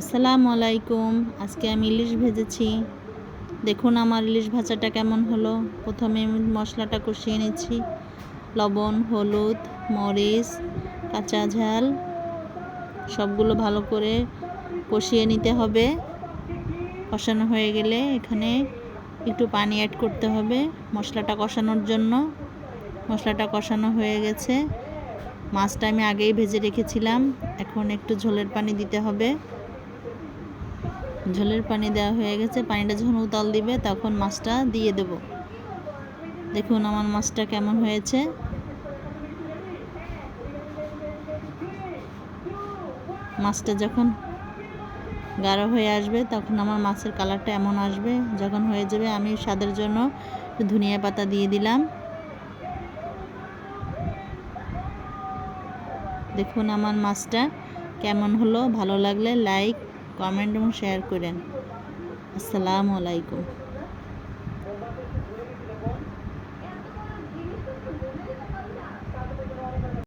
আসসালামু আলাইকুম। আজকে আমি ইলিশ ভেজেছি। দেখুন আমার ইলিশ ভাজাটা কেমন হলো। প্রথমে মশলাটা কষিয়ে নিচ্ছি। লবণ, হলুদ, মরিচ, কাঁচা ঝাল, সবগুলো ভালো করে কষিয়ে নিতে হবে। কষানো হয়ে গেলে এখানে একটু পানি অ্যাড করতে হবে মশলাটা কষানোর জন্য। মশলাটা কষানো হয়ে গেছে। মাছটা আমি আগেই ভেজে রেখেছিলাম। এখন একটু ঝোলের পানি দিতে হবে। ঝোলের পানি দেওয়া হয়ে গেছে, পানিটা যখন উতাল দিবে তখন মাছটা দিয়ে দেব। দেখুন আমার মাছটা কেমন হয়েছে। মাছটা যখন গাঢ় হয়ে আসবে তখন আমার মাছের কালারটা এমন আসবে, যখন হয়ে যাবে আমি স্বাদের জন্য ধনিয়া পাতা দিয়ে দিলাম। দেখুন আমার মাছটা কেমন হলো, ভালো লাগলে লাইক কমেন্ট এবং শেয়ার করেন। আসসালামু আলাইকুম।